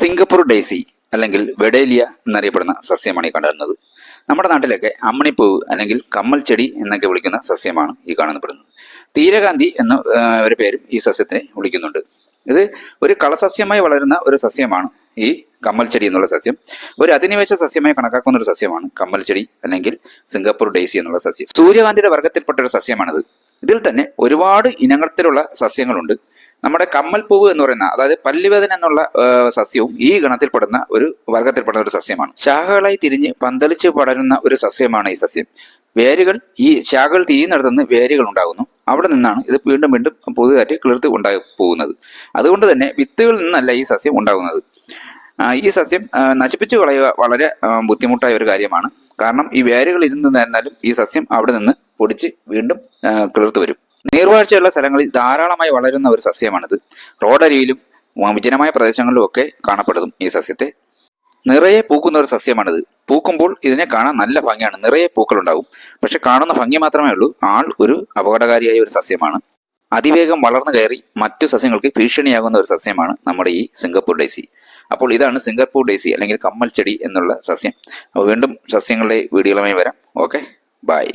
Singapore daisy അല്ലെങ്കിൽ വെഡേലിയ എന്നറിയപ്പെടുന്ന സസ്യമാണ് ഈ കണ്ടുവരുന്നത്. നമ്മുടെ നാട്ടിലൊക്കെ അമ്മണിപ്പൂവ് അല്ലെങ്കിൽ കമ്മൽ ചെടി എന്നൊക്കെ വിളിക്കുന്ന സസ്യമാണ് ഈ കാണപ്പെടുന്നത്. തീരകാന്തി എന്ന ഒരു പേരും ഈ സസ്യത്തെ വിളിക്കുന്നുണ്ട്. ഇത് ഒരു കളസസ്യമായി വളരുന്ന ഒരു സസ്യമാണ് ഈ കമ്മൽ ചെടി എന്നുള്ള സസ്യം. ഒരു അധിനിവേശ സസ്യമായി കണക്കാക്കുന്ന ഒരു സസ്യമാണ് കമ്മൽ ചെടി അല്ലെങ്കിൽ സിംഗപ്പൂർ ഡേസി എന്നുള്ള സസ്യം. സൂര്യകാന്തിയുടെ വർഗത്തിൽപ്പെട്ട ഒരു സസ്യമാണിത്. ഇതിൽ തന്നെ ഒരുപാട് ഇനങ്ങളത്തിലുള്ള സസ്യങ്ങളുണ്ട്. നമ്മുടെ കമ്മൽപ്പൂവ് എന്ന് പറയുന്ന അതായത് പല്ലുവേദന എന്നുള്ള സസ്യവും ഈ ഗണത്തിൽപ്പെടുന്ന ഒരു വർഗത്തിൽപ്പെടുന്ന ഒരു സസ്യമാണ്. ശാഖകളായി തിരിഞ്ഞ് പന്തലിച്ച് പടരുന്ന ഒരു സസ്യമാണ് ഈ സസ്യം. വേരുകൾ ഈ ശാഖകൾ തിരിയുന്നിടത്തുനിന്ന് വേരുകൾ ഉണ്ടാകുന്നു. അവിടെ നിന്നാണ് ഇത് വീണ്ടും വീണ്ടും പുതുതായിട്ട് കിളിർത്ത് ഉണ്ടായി പോകുന്നത്. അതുകൊണ്ട് തന്നെ വിത്തുകളിൽ നിന്നല്ല ഈ സസ്യം ഉണ്ടാകുന്നത്. ഈ സസ്യം നശിപ്പിച്ചു കളയുക വളരെ ബുദ്ധിമുട്ടായ ഒരു കാര്യമാണ്. കാരണം ഈ വേരുകൾ ഇരുന്ന് നിന്നാലും ഈ സസ്യം അവിടെ നിന്ന് പൊടിച്ച് വീണ്ടും കിളിർത്ത് വരും. നീർവാഴ്ചയുള്ള സ്ഥലങ്ങളിൽ ധാരാളമായി വളരുന്ന ഒരു സസ്യമാണിത്. റോഡരിയിലും വിജനമായ പ്രദേശങ്ങളിലും ഒക്കെ കാണപ്പെടുന്നു ഈ സസ്യത്തെ. നിറയെ പൂക്കുന്ന ഒരു സസ്യമാണിത്. പൂക്കുമ്പോൾ ഇതിനെ കാണാൻ നല്ല ഭംഗിയാണ്. നിറയെ പൂക്കളുണ്ടാവും പക്ഷെ കാണുന്ന ഭംഗി മാത്രമേ ഉള്ളൂ. ആൾ ഒരു അപകടകാരിയായ ഒരു സസ്യമാണ്. അതിവേഗം വളർന്നു കയറി മറ്റു സസ്യങ്ങൾക്ക് ഭീഷണിയാകുന്ന ഒരു സസ്യമാണ് നമ്മുടെ ഈ സിംഗപ്പൂർ ഡേസി അപ്പോൾ ഇതാണ് സിംഗപ്പൂർ ഡേസി അല്ലെങ്കിൽ കമ്മൽ ചെടി എന്നുള്ള സസ്യം. അപ്പോൾ വീണ്ടും സസ്യങ്ങളുടെ വീഡിയോകളുമായി വരാം. ഓക്കെ. ബൈ.